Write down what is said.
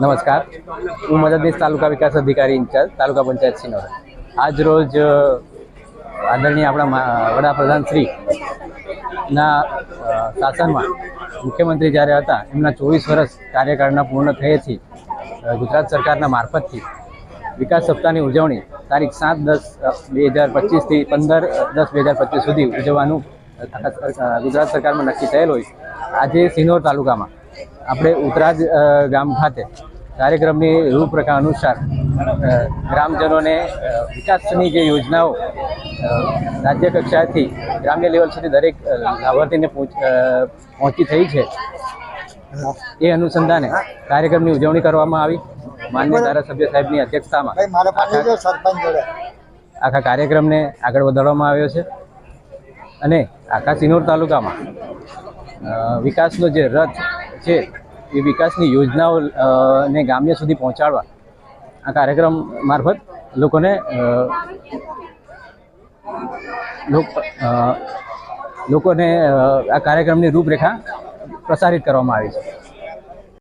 નમસ્કાર. હું મદદનીશ તાલુકા વિકાસ અધિકારી ઇન્ચાર્જ, તાલુકા પંચાયત સિનોર. આજ રોજ આદરણીય આપણા વડાપ્રધાન શ્રી ના શાસનમાં મુખ્યમંત્રી જ્યારે હતા, એમના ચોવીસ વર્ષ કાર્યકાળના પૂર્ણ થયેથી ગુજરાત સરકારના મારફતથી વિકાસ સપ્તાહની ઉજવણી તારીખ સાત દસ બે હજાર પચીસથી પંદર દસ બે હજાર પચીસ સુધી ઉજવવાનું ગુજરાત સરકારમાં નક્કી થયેલ હોય. આજે સિનોર તાલુકામાં આપણે ઉતરાજ ગામ ખાતે કાર્યક્રમની રૂપરેખા અનુસાર ગ્રામજનોને વિકાસની જે યોજનાઓ રાજ્ય કક્ષાથી ગ્રામ્ય લેવલ સુધી દરેક લાભાર્થીને પહોંચ થઈ છે. એ અનુસંધાને કાર્યક્રમની ઉજવણી કરવામાં આવી. માન્ય ધારાસભ્ય સાહેબની અધ્યક્ષતામાં આખા કાર્યક્રમને આગળ વધારવામાં આવ્યો છે. અને આખા સિનોર તાલુકામાં વિકાસનો જે રથ છે એ વિકાસની યોજનાઓ ને ગામ્ય સુધી પહોંચાડવા આ કાર્યક્રમ મારફત લોકોને લોકોને આ કાર્યક્રમની રૂપરેખા પ્રસારિત કરવામાં આવી છે.